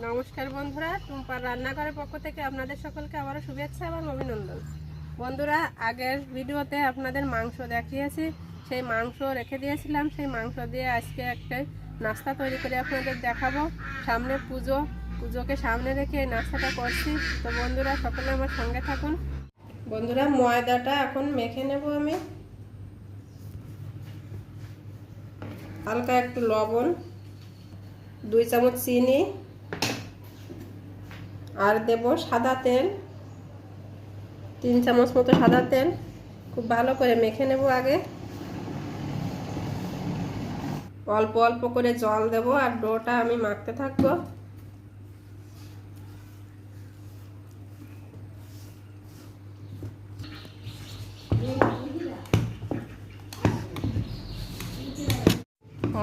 নমস্কার বন্ধুরা, টুম্পার রান্নাঘরের পক্ষ থেকে আপনাদের সকলকে আবারও শুভেচ্ছা এবং অভিনন্দন। বন্ধুরা, আগের ভিডিওতে আপনাদের মাংস দেখিয়েছি, সেই মাংস রেখে দিয়েছিলাম, সেই মাংস দিয়ে আজকে একটা নাস্তা তৈরি করে আপনাদের দেখাবো। সামনে পুজো, পুজোকে সামনে রেখে এই নাস্তাটা করছি। তো বন্ধুরা, সকলে আমার সঙ্গে থাকুন। বন্ধুরা, ময়দাটা এখন মেখে নেব আমি। হালকা একটু লবণ, দুই চামচ চিনি আর দেব সাদা তেল। তিন চামচ মতো সাদা তেল। খুব ভালো করে মেখে নেব আগে। অল্প অল্প করে জল দেব আর ডোটা আমি মাখতে থাকব।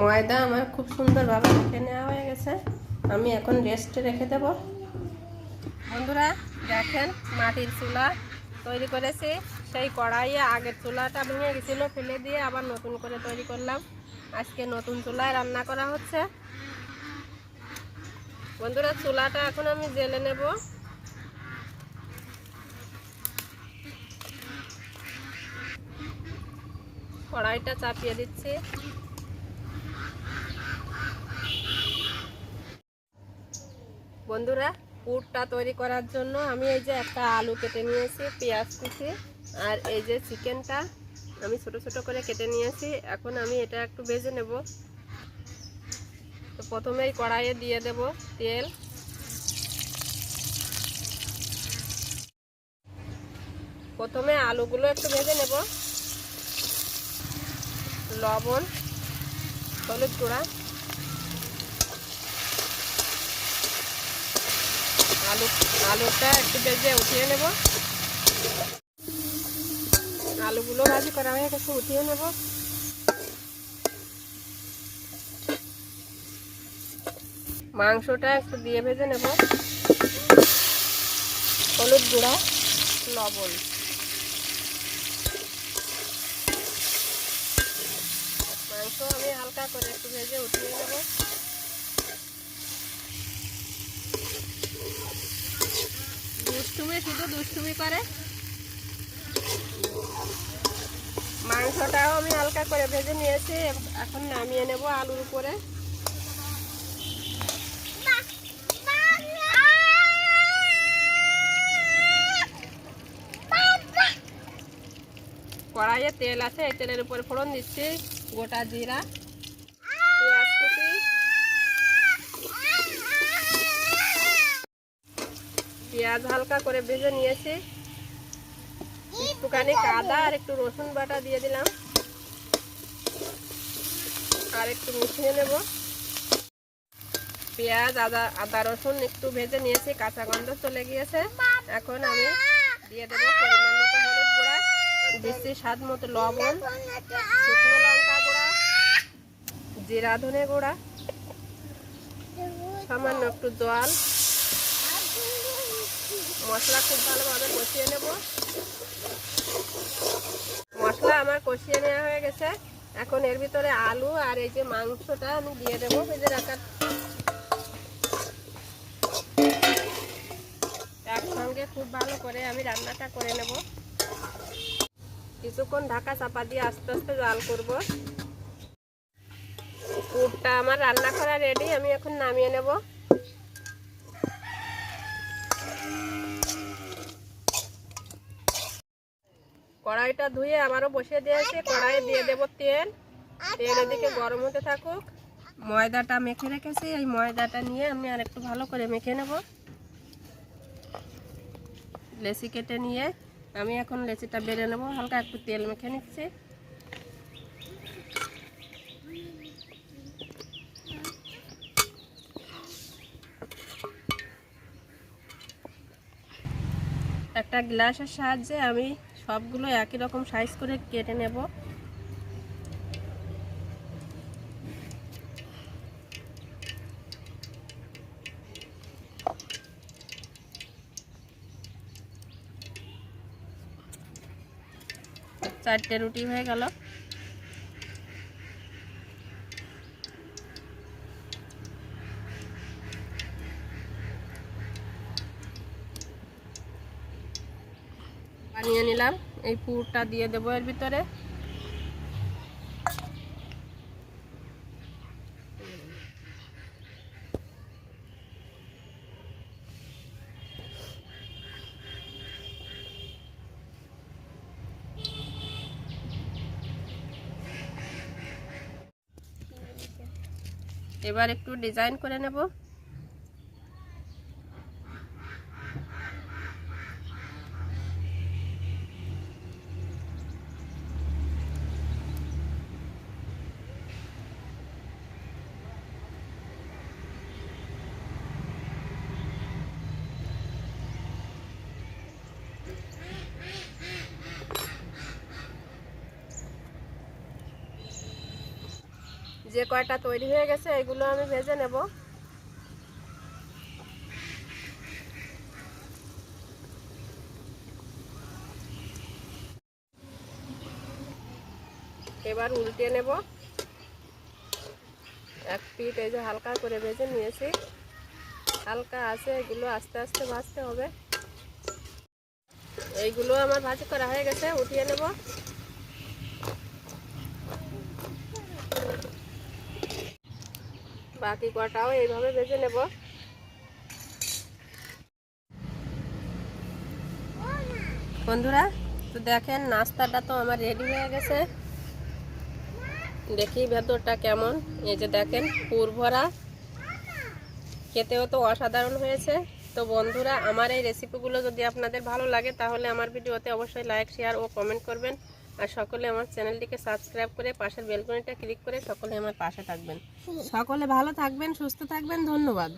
ময়দা আমার খুব সুন্দরভাবে মেখে নেওয়া হয়ে গেছে। আমি এখন রেস্টে রেখে দেব। বন্ধুরা, দেখেন মাটির চুলা তৈরি করেছি। সেই কড়াইয়ে আগের চুলাটা ভেঙে গেছিল, ফেলে দিয়ে আবার নতুন করে তৈরি করলাম। আজকে নতুন চুলায় রান্না করা হচ্ছে। বন্ধুরা, চুলাটা এখন আমি জেলে নেব। কড়াইটা চাপিয়ে দিচ্ছি। বন্ধুরা পুরটা তৈরি করার জন্য আমি এই যে একটা আলু কেটে নিয়েছি, পেঁয়াজ কুচি আর এই যে চিকেনটা আমি ছোট ছোট করে কেটে নিয়েছি। এখন আমি এটা একটু ভেজে নেব। তো প্রথমেই কড়াইয়ে দিয়ে দেব তেল। প্রথমে আলুগুলো একটু ভেজে নেব। লবণ, হলুদ গুঁড়া। আলু, আলুটা একটু ভেজে উঠিয়ে নেব। আলুগুলো ভাজি করা হয়ে গেছে, উঠিয়ে নেব। মাংসটা একটু দিয়ে ভেজে নেব। হলুদ গুঁড়া, লবণ। মাংস আমি হালকা করে একটু ভেজে উঠিয়ে নেব। দুষ্টুমি শুধু দুষ্টুমি করে। মাংসটাও আমি হালকা করে ভেজে নিয়েছি, এখন নামিয়ে নেব আলুর উপরে। কড়াইয়ে তেল আছে, এই তেলের উপরে ফোড়ন দিচ্ছি, গোটা জিরা পেঁয়াজ কুচি পেঁয়াজ হালকা করে ভেজে নিয়েছি। একটুখানি কাদা আর একটু রসুন বাটা দিয়ে দিলাম। আর একটু মিশিয়ে নেব। পেঁয়াজ, আদা আদা, রসুন একটু ভেজে নিয়েছি, কাঁচা গন্ধ চলে গিয়েছে। এখন আমি দিয়ে দেবো হলুদ গুঁড়া, দিচ্ছি স্বাদ মতো লবণ, শুকনো লঙ্কা গুঁড়া, জিরা ধনে গুঁড়া, সামান্য একটু জল। মশলা খুব ভালোভাবে কষিয়ে নেব। মশলা আমার কষিয়ে নেওয়া হয়ে গেছে। এখন এর ভিতরে আলু আর এই যে মাংসটা আমি দিয়ে দেবো ভেজে রাখার। একসঙ্গে খুব ভালো করে আমি রান্নাটা করে নেব। কিছুক্ষণ ঢাকা চাপা দিয়ে আস্তে আস্তে জাল করব। পুরটা আমার রান্না করা রেডি আমি এখন নামিয়ে নেব। কড়াইটা ধুয়ে আবারও বসিয়ে দিয়েছি। কড়াইয়ে দিয়ে দেবো তেল। তেল এদিকে গরম হতে থাকুক। ময়দাটা মেখে রেখেছি। এই ময়দাটা নিয়ে আমি আর একটু ভালো করে মেখে নেব। লেচি কেটে নিয়ে আমি এখন লেচিটা বেড়ে নেব। হালকা একটু তেল মেখে নিচ্ছি। একটা গ্লাসের সাহায্যে আমি সবগুলো একই রকম সাইজ করে কেটে নেব। চারটে রুটি হয়ে গেল। বানিয়ে নিলাম। এই পুরটা দিয়ে দেবো এর ভিতরে। এবার একটু ডিজাইন করে নেব। যে কয়টা তৈরি হয়ে গেছে, এগুলো আমি ভেজে নেব। এবার উল্টে নেব। এক পিঠ এই যে হালকা করে ভেজে নিয়েছি। হালকা আছে, এগুলো আস্তে আস্তে ভাজতে হবে। এইগুলো আমার ভাজি করা হয়ে গেছে, উঠিয়ে নেব। বাকি কটাও এইভাবে ভেজে নেব। বন্ধুরা, তো দেখেন নাস্তাটা তো আমার রেডি হয়ে গেছে। দেখি ভেতরটা কেমন। এই যে দেখেন, পুর ভরা। খেতেও তো অসাধারণ হয়েছে। তো বন্ধুরা, আমার এই রেসিপিগুলো যদি আপনাদের ভালো লাগে, তাহলে আমার ভিডিওতে অবশ্যই লাইক শেয়ার ও কমেন্ট করবেন। আর সকলে আমার চ্যানেলটিকে সাবস্ক্রাইব করে পাশের বেলকনিটা ক্লিক করে সকলে আমার পাশে থাকবেন। সকলে ভালো থাকবেন, সুস্থ থাকবেন ধন্যবাদ।